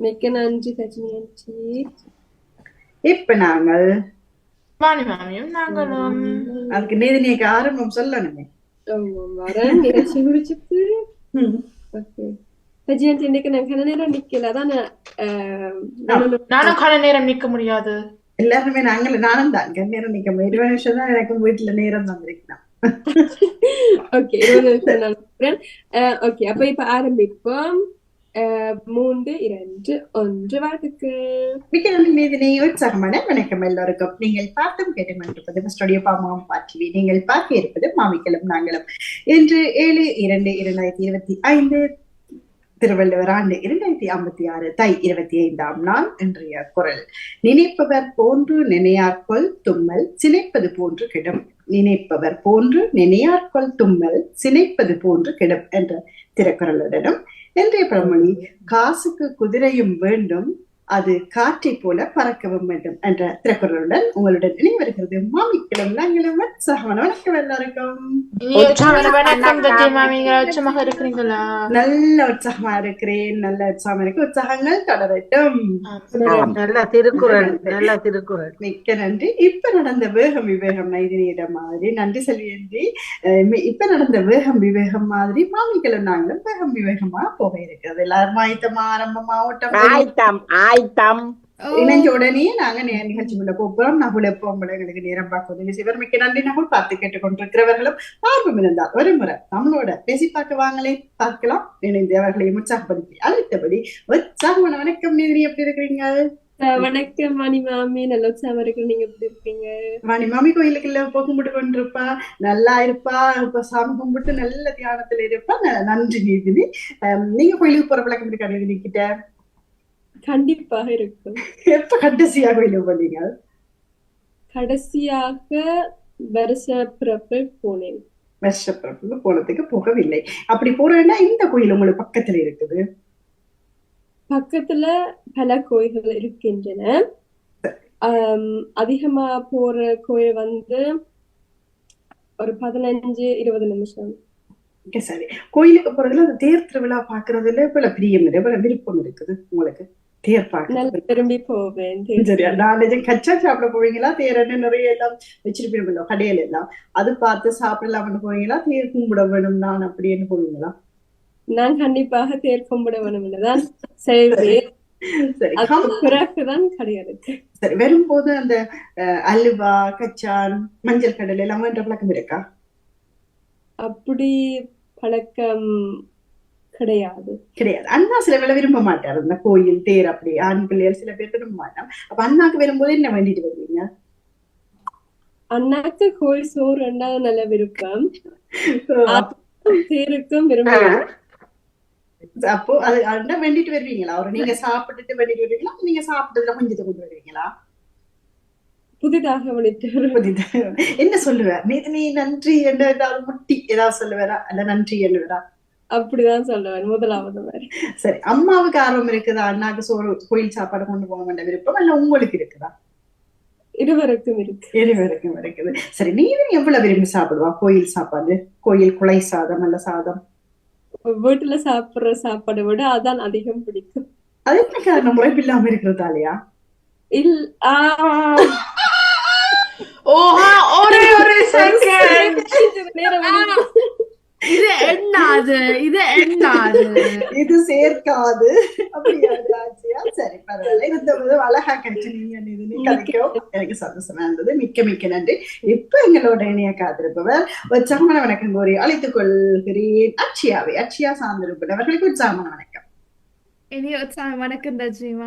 மிக்க நன்றி ஆண்டி இப்ப நாங்கள் வாணி மாமியும் நாங்களும் அதுக்கு நீதினிக்கு ஆரம்பம் சொல்லணுமே வரேன் நிகழ்ச்சி முடிச்சுட்டு ஓகே ரஜினி ஆண்டி இன்னைக்கு நான் கன நேரம் நிக்கல அதான் நானும் கன நேரம் நிக்க முடியாது எல்லாருமே நாங்கள் நானும் தான் நேரம் நிக்க இருபது நிமிஷம் தான் எனக்கு வீட்டுல நேரம் தந்திருக்கலாம் ஓகே இருபது நிமிஷம் நான் ஓகே அப்ப இப்ப ஆரம்பிப்போம் மூன்று இரண்டு ஒன்று வாழ்த்துக்கு மிக்க நன்றி உற்சாகமான வணக்கம் எல்லோருக்கும் நீங்கள் பார்த்தும் கேட்டுக்கொண்டிருப்பது மிஸ்டோடியோ பாமாவும் பாட்டிவி நீங்கள் பார்க்க இருப்பது மாமிக்கலும் நாங்களும் இன்று ஏழு இரண்டு இரண்டாயிரத்தி இருபத்தி ஐந்து திருவள்ளுவர் ஆண்டு இரண்டாயிரத்தி ஐம்பத்தி ஆறு தை இருபத்தி ஐந்தாம் நாள் இன்றைய குரல். நினைப்பவர் போன்று நினையார்கொள் தும்மல் சினைப்பது போன்று கிடும். நினைப்பவர் போன்று நினையார்கொள் தும்மல் சினைப்பது போன்று கிடும் என்ற திருக்குறளுடனும் இன்றைய பழமொழி காசுக்கு குதிரையும் வேண்டும் அது காற்றை போல பறக்கவும் வேண்டும் என்ற திருக்குறளுடன் உங்களுடன் இணைவருகிறது மாமிக்களும் நாங்களும் உற்சாகமான வணக்கம் எல்லாருக்கும். நல்ல உற்சாகமா இருக்கிறேன். நல்ல உற்சாகமா இருக்கு. உற்சாகங்கள் தொடரட்டும். நல்ல திருக்குறள் நல்ல திருக்குறள். மிக்க நன்றி. இப்ப நடந்த வேகம் விவேகம் நைதினியிடம் மாதிரி. நன்றி செல்வியன்றி. இப்ப நடந்த வேகம் விவேகம் மாதிரி. மாமிகளும் நாங்களும் வேகம் விவேகமா போக இருக்கிறது. எல்லாரும் ஆயத்தமா ஆரம்பமா ஓட்டம் ஆய்த்தம் ஆய்த்தம் இணைஞ்ச உடனே நாங்க நே- நிகழ்ச்சிக்குள்ள போகிறோம் நகுல் உங்களை எங்களுக்கு நேரம் பார்க்க உதவி செய்வார் மிக்க நன்றி நகுல் பார்த்து கேட்டுக்கொண்டிருக்கிறவர்களும் ஆர்வம் இருந்தால் ஒரு முறை நம்மளோட பேசி பார்க்க வாங்களே பார்க்கலாம் இணைந்து அவர்களையும் உற்சாகப்படுத்தி அழைத்தபடி உற்சாகமான வணக்கம் நீதினி எப்படி இருக்கிறீங்க வணக்கம் மணி மாமி நல்ல உற்சாகம் இருக்கு நீங்க எப்படி இருக்கீங்க வாணி மாமி கோயிலுக்கு இல்ல போக கும்பிட்டு கொண்டிருப்பா நல்லா இருப்பா இப்ப சாமி கும்பிட்டு நல்ல தியானத்துல இருப்பா நன்றி நீதினி நீங்க கோயிலுக்கு போற பழக்கம் இருக்கா நீதினி கிட்ட கண்டிப்பாக இருக்கும். எப்ப கடைசியா கோயிலுக்கு போனீங்க கடைசியாக வருஷ போனேன். வருஷப்பிறப்புக்கு போனதுக்கு போகவில்லை. அப்படி போறேன்னா இந்த கோயில் உங்களுக்கு பக்கத்துல இருக்குது. பக்கத்துல பல கோயில்கள் இருக்கின்றன. அதிகமா போற கோயில் வந்து ஒரு பதினஞ்சு இருபது நிமிஷம். சரி. கோயிலுக்கு போறதுல அந்த தேர் திருவிழா பாக்குறதுல பல பிரியம் இருக்கு விருப்பம் இருக்குது உங்களுக்கு? தேர் நல்ல விரும்பி போவேன் சரியா நான் நிஜம் கச்சா சாப்பிட போவீங்களா தேர் என்ன நிறைய எல்லாம் வச்சிருப்பீங்களோ கடையில எல்லாம் அது பார்த்து சாப்பிடலாம்னு போவீங்களா தேர் கும்பிட வேணும் நான் அப்படின்னு போவீங்களா நான் கண்டிப்பாக தேர் கும்பிட வேணும் தான் செய்வேன் சரி சரி வரும்போது அந்த அல்வா கச்சான் மஞ்சள் கடல் எல்லாம் பழக்கம் இருக்கா அப்படி பழக்கம் கிடையாது. கிடையாது. அண்ணா சில வேளை விரும்ப மாட்டார். இந்த கோயில் தேர் அப்படி. ஆண் பிள்ளைகள் சில பேர் விரும்ப மாட்டான் அப்ப அண்ணாக்கு வரும்போது என்ன வேண்டிட்டு வருவீங்க? அண்ணாக்கு கோயில் சோறு ரெண்டாவது நல்ல விருப்பம். தேருக்கும் விரும்புவேன் அப்போ அது அண்ணா வேண்டிட்டு வருவீங்களா? அவரை நீங்க சாப்பிட்டுட்டு வேண்டிட்டு வருவீங்களா? நீங்க சாப்பிட்டதுல கொஞ்சத்தை கொண்டு வருவீங்களா? புதிதாக விழித்து புதிதா. என்ன சொல்லுவார் நீ நீ நன்றி என்ன ஏதாவது முட்டி ஏதாவது சொல்லுவாரா? அல்ல நன்றி என்னவரா அப்படிதான் சொல்லுவேன் முதலாவது மாதிரி. சரி அம்மாவுக்கு ஆர்வம் இருக்குதா? அண்ணாக்கு சோறு கோயில் சாப்பாடு கொண்டு போக வேண்டிய விருப்பம் இல்ல உங்களுக்கு இருக்குதா? இருவருக்கும் இருக்கு. இருவருக்கும் இருக்குது. சரி நீ எவ்வளவு விரும்பி சாப்பிடுவா? கோயில் சாப்பாடு கோயில் குலை சாதம் அல்ல சாதம்? வீட்டுல சாப்பிடுற சாப்பாடை விட அதான் அதிகம் பிடிக்கும். அது என்ன காரணம்? முறைப்பில்லாம இருக்கிறதாலயா இல் ஓஹா ஒரே ஒரு செகண்ட் நேரம் முடிஞ்சு. இது எண்ணாது இது எண்ணாது இது சேர்க்காது? சரி பரவாயில்ல. இருந்த போது அழகா கிடைச்சு. நீங்க கதைக்கும் எனக்கு சந்தோஷமா இருந்தது. மிக்க மிக்க நன்றி. இப்ப எங்களோட இணைய காத்திருப்பவர் உற்சாகமான வணக்கம் கோரி அழைத்துக் கொள்கிறேன். அச்சியாவை அச்சியா சார்ந்திருப்பவர். அவர்களுக்கு உற்சாகமான வணக்கம். இனி உற்சாகம் வணக்கம் ரஜினிமா.